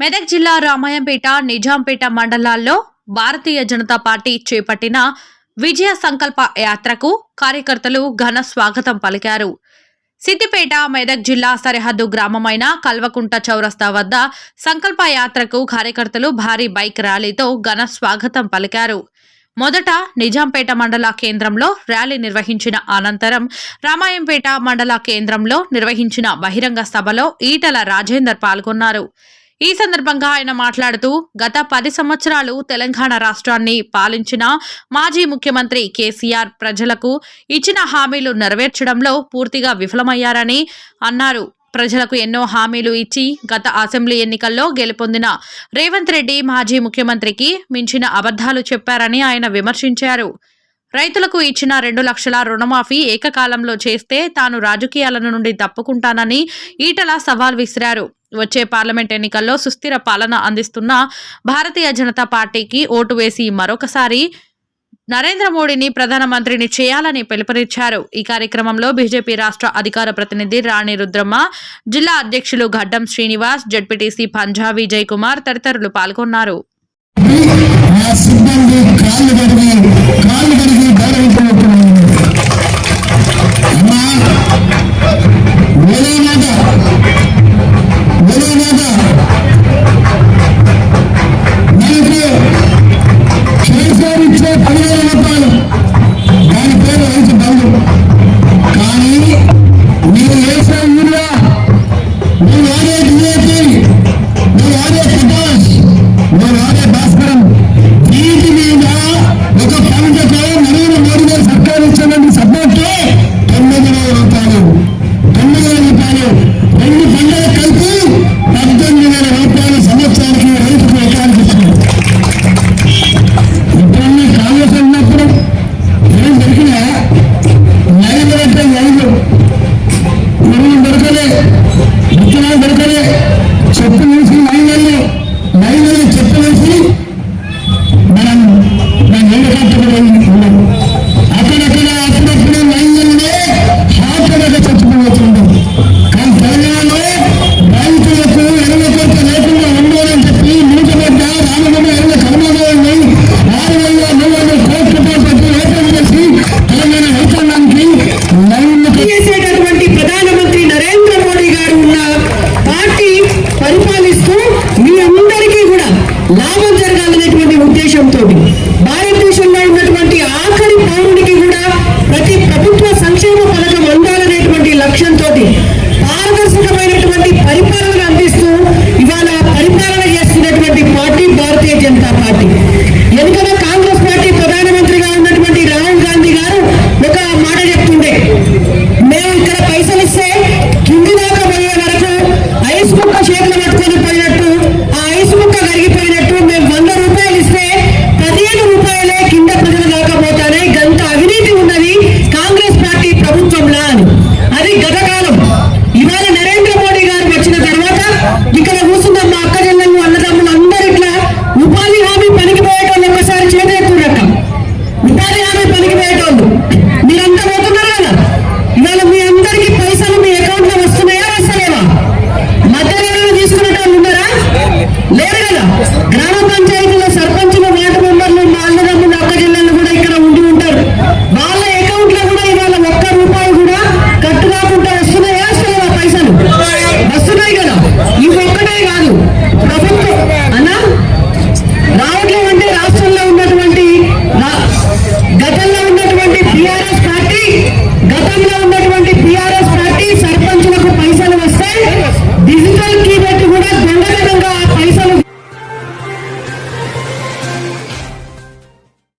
మెదక్ జిల్లా రామాయంపేట నిజాంపేట మండలాల్లో భారతీయ జనతా పార్టీ చేపట్టిన విజయ సంకల్ప యాత్రకు కార్యకర్తలు ఘన స్వాగతం పలికారు. సిద్దిపేట మెదక్ జిల్లా సరిహద్దు గ్రామమైన కల్వకుంట చౌరస్తా వద్ద సంకల్ప యాత్రకు కార్యకర్తలు భారీ బైక్ ర్యాలీతో ఘన స్వాగతం పలికారు. మొదట నిజాంపేట మండల కేంద్రంలో ర్యాలీ నిర్వహించిన అనంతరం రామాయంపేట మండల కేంద్రంలో నిర్వహించిన బహిరంగ సభలో ఈటల రాజేందర్ పాల్గొన్నారు. ఈ సందర్భంగా ఆయన మాట్లాడుతూ గత పది సంవత్సరాలు తెలంగాణ రాష్ట్రాన్ని పాలించిన మాజీ ముఖ్యమంత్రి కేసీఆర్ ప్రజలకు ఇచ్చిన హామీలు నెరవేర్చడంలో పూర్తిగా విఫలమయ్యారని అన్నారు. ప్రజలకు ఎన్నో హామీలు ఇచ్చి గత అసెంబ్లీ ఎన్నికల్లో గెలుపొందిన రేవంత్ రెడ్డి మాజీ ముఖ్యమంత్రికి మించిన అబద్ధాలు చెప్పారని ఆయన విమర్శించారు. రైతులకు ఇచ్చిన రెండు లక్షల రుణమాఫీ ఏకకాలంలో చేస్తే తాను రాజకీయాల నుండి తప్పుకుంటానని ఈటల సవాల్ విసిరారు. వచ్చే పార్లమెంట్ ఎన్నికల్లో సుస్థిర పాలన అందిస్తున్న భారతీయ జనతా పార్టీకి ఓటు వేసి మరొకసారి నరేంద్ర మోడీని ప్రధానమంత్రిని చేయాలని పిలుపునిచ్చారు. ఈ కార్యక్రమంలో బీజేపీ రాష్ట్ర అధికార ప్రతినిధి రాణి రుద్రమ్మ జిల్లా అధ్యక్షులు గడ్డం శ్రీనివాస్ జడ్పీటీసీ పంజాబీ జయ్ కుమార్ తదితరులు పాల్గొన్నారు. కాళ్ళు